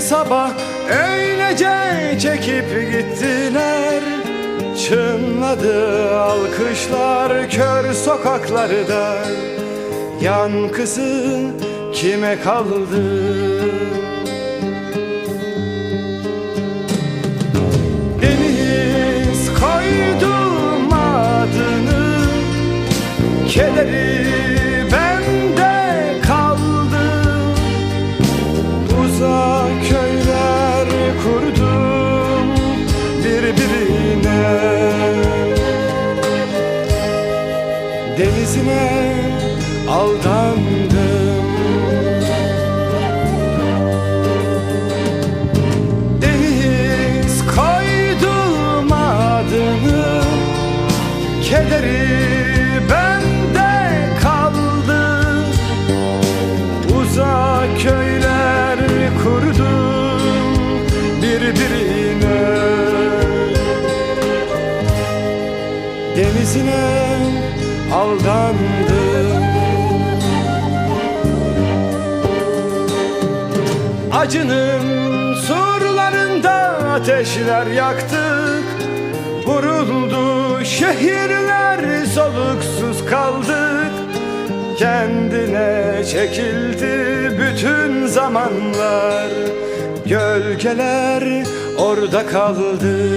Sabah öylece çekip gittiler Çınladı alkışlar kör sokaklarda Yankısı kime kaldı? Deniz koydum adını Kederi Denizine aldandım. Deniz koydum adını Kederi bende kaldı. Uzak köyler kurdum birbirine. Denizine aldandım Acının surlarında ateşler yaktık. Vuruldu şehirler soluksuz kaldık. Kendine çekildi bütün zamanlar. Gölgeler orada kaldı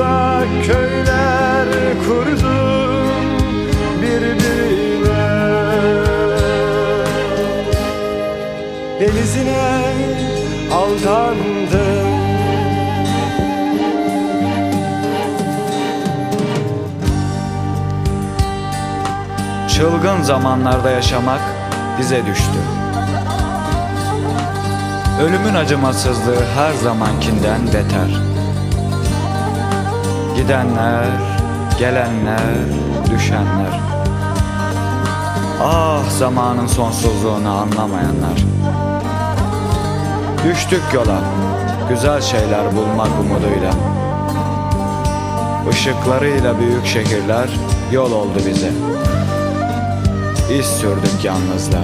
Uzak köyler kurdum birbirine Denizine aldandım Çılgın zamanlarda yaşamak bize düştü. Ölümün acımasızlığı her zamankinden beter. Gidenler, gelenler, düşenler. Ah zamanın sonsuzluğunu anlamayanlar. Düştük yola, güzel şeyler bulmak umuduyla. Işıklarıyla büyük şehirler yol oldu bize. İz sürdük yalnızla.